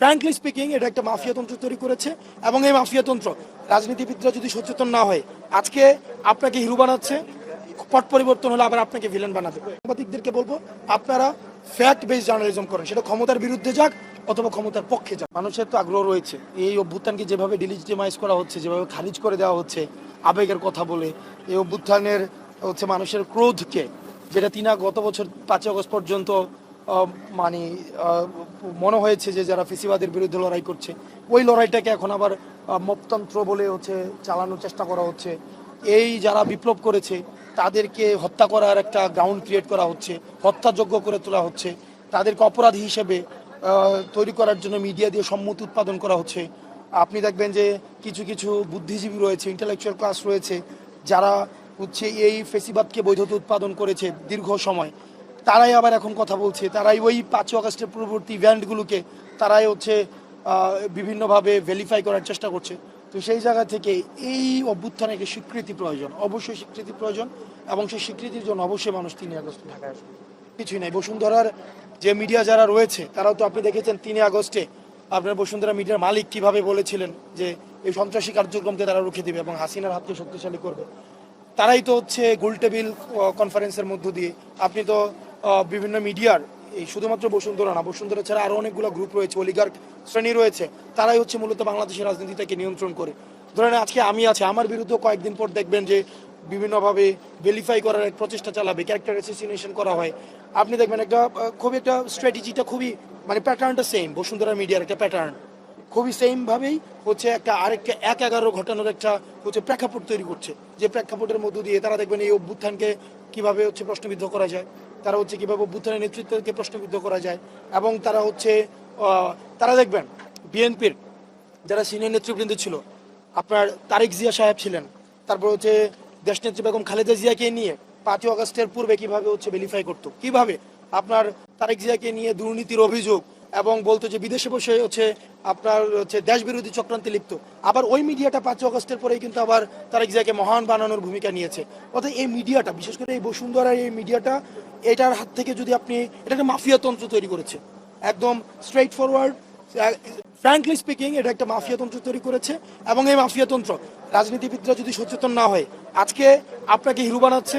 Frankly speaking এটা একটা মাফিয়াতন্ত্র তৈরি করেছে এবং এই মাফিয়াতন্ত্র রাজনীতিবিদরা যদি সচেতন না হয়, আজকে আপনাকে হিরো বানাচ্ছে, পট পরিবর্তন হলে আবার আপনাকে ভিলেন বানাবে সাংবাদিকদেরকে বলব, আপনারা ফ্যাক্ট বেস জার্নালিজম করেন। সেটা ক্ষমতার বিরুদ্ধে যাক অথবা ক্ষমতার পক্ষে যাক। মানুষের তো আগ্রহ রয়েছে। এই অভ্যুত্থানকে যেভাবে ডিলিজিটিমাইজ করা হচ্ছে, যেভাবে খারিজ করে দেওয়া হচ্ছে, আবেগের কথা বলে, এই অভ্যুত্থানের হচ্ছে মানুষের ক্রোধকে, যেটা তিনা গত বছর পাঁচই আগস্ট পর্যন্ত মানে মনে হয়েছে যে যারা ফেসিবাদের বিরুদ্ধে লড়াই করছে, ওই লড়াইটাকে এখন আবার মপতন্ত্র বলে হচ্ছে চালানোর চেষ্টা করা হচ্ছে। এই যারা বিপ্লব করেছে, তাদেরকে হত্যা করার একটা গ্রাউন্ড ক্রিয়েট করা হচ্ছে হত্যাযোগ্য করে তোলা হচ্ছে। তাদেরকে অপরাধী হিসেবে তৈরি করার জন্য মিডিয়া দিয়ে সম্মতি উৎপাদন করা হচ্ছে। আপনি দেখবেন যে কিছু কিছু বুদ্ধিজীবী রয়েছে ইন্টেলেকচুয়াল ক্লাস রয়েছে, যারা হচ্ছে এই ফেসিবাদকে বৈধতা উৎপাদন করেছে দীর্ঘ সময়। তারাই আবার এখন কথা বলছে। তারাই ওই পাঁচই আগস্টের পূর্ববর্তী ইভেন্টগুলোকে তারাই হচ্ছে বিভিন্নভাবে ভেরিফাই করার চেষ্টা করছে। তো সেই জায়গা থেকে এই অভ্যুত্থানে একটি স্বীকৃতি প্রয়োজন, অবশ্যই স্বীকৃতি প্রয়োজন এবং সেই স্বীকৃতির জন্য অবশ্যই মানুষ তিনই আগস্ট ঢাকায় আসবে। কিছুই নাই। বসুন্ধরার যে মিডিয়া যারা রয়েছে, তারাও তো আপনি দেখেছেন তিনই আগস্টে আপনার বসুন্ধরা মিডিয়ার মালিক কীভাবে বলেছিলেন যে এই সন্ত্রাসী কার্যক্রমকে তারা রুখে দিবে এবং হাসিনার হাতকে শক্তিশালী করবে। তারাই তো হচ্ছে গোলটেবিল কনফারেন্সের মধ্য দিয়ে। আপনি তো বিভিন্ন মিডিয়ার, এই শুধুমাত্র বসুন্ধরা না, বসুন্ধরা ছাড়া আরও অনেকগুলো গ্রুপ রয়েছে অলিগার শ্রেণি রয়েছে, তারাই হচ্ছে মূলত বাংলাদেশের রাজনীতিটাকে নিয়ন্ত্রণ করে। ধরেন আজকে আমি আছি, আমার বিরুদ্ধে কয়েকদিন পর দেখবেন যে বিভিন্নভাবে ভেরিফাই করার এক প্রচেষ্টা চালাবে ক্যারেক্টার অ্যাসোসিয়েশন করা হয়। আপনি দেখবেন একটা খুবই একটা স্ট্র্যাটেজিটা খুবই মানে প্যাটার্নটা সেম বসুন্ধরা মিডিয়ার একটা প্যাটার্ন খুবই সেম ভাবেই হচ্ছে একটা আরেকটা এক এগারো ঘটানোর একটা হচ্ছে প্রেক্ষাপট তৈরি করছে। যে প্রেক্ষাপটের মধ্য দিয়ে তারা দেখবেন এই অভ্যুত্থানকে কীভাবে হচ্ছে প্রশ্নবিদ্ধ করা যায়, তারা হচ্ছে কীভাবে অভ্যুত্থানের নেতৃত্বকে প্রশ্নবিদ্ধ করা যায় এবং তারা হচ্ছে তারা দেখবেন বিএনপির যারা সিনিয়র নেতৃবৃন্দ ছিল, আপনার তারেক জিয়া সাহেব ছিলেন, তারপর হচ্ছে দেশনেত্রী বেগম খালেদা জিয়াকে নিয়ে পাঁচই আগস্টের পূর্বে কীভাবে হচ্ছে ভেরিফাই করতো, কীভাবে আপনার তারেক জিয়াকে নিয়ে দুর্নীতির অভিযোগ এবং বলতো যে বিদেশে বসে হচ্ছে আপনার হচ্ছে দেশ বিরোধী চক্রান্তে লিপ্ত। আবার ওই মিডিয়াটা পাঁচ অগস্টের পরেই কিন্তু আবার তারেক জিয়াকে মহান বানানোর ভূমিকা নিয়েছে। অর্থাৎ এই মিডিয়াটা, বিশেষ করে এই বসুন্ধরার এই মিডিয়াটা, এটার হাত থেকে যদি আপনি, এটা একটা মাফিয়া তন্ত্র তৈরি করেছে। একদম স্ট্রেট ফরওয়ার্ড ফ্র্যাঙ্কলি স্পিকিং এটা একটা মাফিয়াতন্ত্র তৈরি করেছে। এবং এই মাফিয়াতন্ত্র রাজনীতিবিদরা যদি সচেতন না হয়, আজকে আপনাকে হিরো বানাচ্ছে,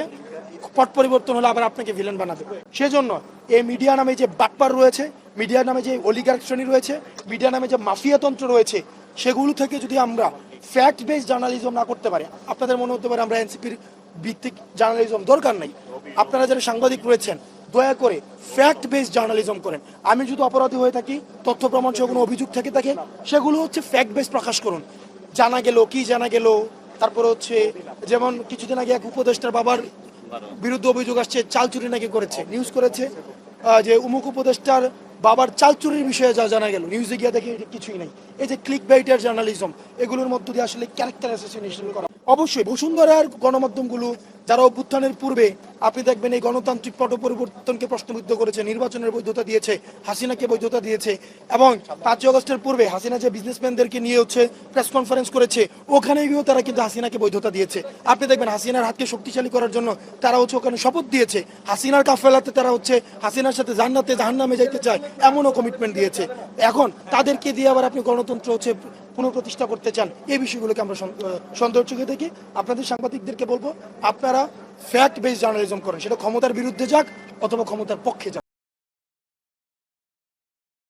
পট পরিবর্তন হলে আবার আপনাকে ভিলেন বানাবে। সেজন্য এই মিডিয়া নামে যে বাটপার রয়েছে মিডিয়া নামে যে অলিগার শ্রেণি রয়েছে মিডিয়া নামে যে মাফিয়াতন্ত্র রয়েছে, সেগুলো থেকে যদি আমরা ফ্যাক্ট বেস জার্নালিজম না করতে পারি, আপনাদের মনে হতে পারে আমরা এনসিপির ভিত্তিক জার্নালিজম দরকার নেই। আপনারা যারা সাংবাদিক রয়েছেন, দয়া করে ফ্যাক্ট বেস জার্নালিজম করেন। আমি যদি অপরাধী হয়ে থাকি, তথ্য প্রমাণ সহ কোনো অভিযোগ থেকে থাকে, সেগুলো হচ্ছে ফ্যাক্ট বেস প্রকাশ করুন। জানা গেল, কি জানা গেল? তারপরে হচ্ছে, যেমন কিছুদিন আগে এক উপদেষ্টার বাবার বিরুদ্ধে অভিযোগ আসছে, চাল চুরি নাকি করেছে নিউজ করেছে যে উমুক উপদেষ্টার বাবার চাল চুরির বিষয়ে যা জানা গেল নিউজে গিয়ে দেখে কিছুই নাই। এই যে ক্লিক বাইটার জার্নালিজম এগুলোর মধ্য দিয়ে আসলে ক্যারেক্টার অ্যাসোসিয়েশন করা। অবশ্যই বসুন্ধরার গণমাধ্যমগুলো যারা অভ্যুত্থানের পূর্বে আপনি দেখবেন এই গণতান্ত্রিক পট পরিবর্তনকে প্রশ্নবিদ্ধ করেছে নির্বাচনের বৈধতা দিয়েছে হাসিনাকে বৈধতা দিয়েছে এবং পাঁচই অগস্টের পূর্বে হাসিনা যে বিজনেসম্যানদেরকে নিয়ে হচ্ছে প্রেস কনফারেন্স করেছে ওখানে গিয়েও তারা কিন্তু হাসিনাকে বৈধতা দিয়েছে। আপনি দেখবেন হাসিনার হাতকে শক্তিশালী করার জন্য তারা হচ্ছে ওখানে শপথ দিয়েছে। হাসিনার কাফেলাতে তারা হচ্ছে হাসিনার সাথে জান্নাতে জাহান্নামে যাইতে চায় এমনও কমিটমেন্ট দিয়েছে। এখন তাদেরকে দিয়ে আবার আপনি গণতন্ত্র হচ্ছে পুনঃপ্রতিষ্ঠা করতে চান এই বিষয়গুলোকে আমরা সন- আহ, সন্দেহের চোখে দেখি। আপনাদের সাংবাদিকদেরকে বলব আপনারা ফ্যাক্ট বেস জার্নালিজম করেন সেটা ক্ষমতার বিরুদ্ধে যাক অথবা ক্ষমতার পক্ষে যাক।